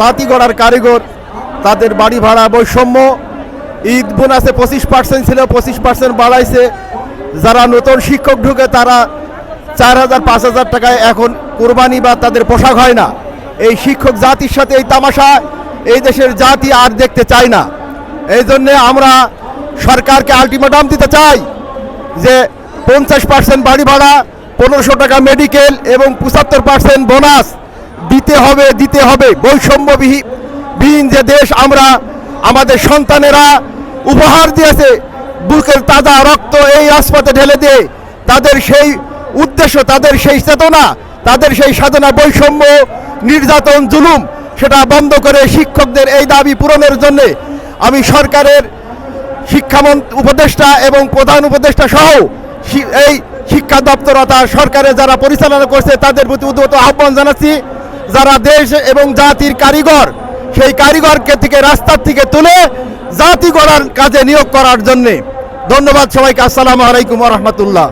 জাতি গড়ার কারিগর, তাদের বাড়ি ভাড়া বৈষম্য। ঈদ বোনাসে পঁচিশ পার্সেন্ট ছিল, পঁচিশ পার্সেন্ট বাড়াইছে। যারা নতুন শিক্ষক ঢুকে, তারা চার হাজার, পাঁচ হাজার টাকায় এখন কোরবানি বা তাদের পোশাক হয় না। এই শিক্ষক জাতির সাথে এই তামাশা, এই দেশের জাতি আর দেখতে চায় না। এই জন্যে আমরা সরকারকে আলটিমেটাম দিতে চাই যে পঞ্চাশ পার্সেন্ট বাড়ি ভাড়া, পনেরোশো টাকা মেডিকেল এবং পঁচাত্তর পার্সেন্ট বোনাস দিতে হবে দিতে হবে। বৈষম্যবিহীন বিহীন যে দেশ আমরা, আমাদের সন্তানেরা উপহার দিয়েছে, বুকের তাজা রক্ত এই রাজপথে ঢেলে দিয়ে, তাদের সেই উদ্দেশ্য, তাদের সেই চেতনা, তাদের সেই সাধনা বৈষম্য, নির্যাতন, জুলুম, সেটা বন্ধ করে শিক্ষকদের এই দাবি পূরণের জন্যে আমি সরকারের শিক্ষামন্ত্রী, উপদেষ্টা এবং প্রধান উপদেষ্টা সহ এই শিক্ষা দপ্তর অর্থাৎ সরকারের যারা পরিচালনা করছে, তাদের প্রতি উদ্যত আহ্বান জানাচ্ছি। যারা দেশ এবং জাতির কারিগর, সেই কারিগরকে থেকে রাস্তার থেকে তুলে জাতি গড়ার কাজে নিয়োগ করার জন্যে। ধন্যবাদ সবাইকে। আসসালামু আলাইকুম রহমতুল্লাহ।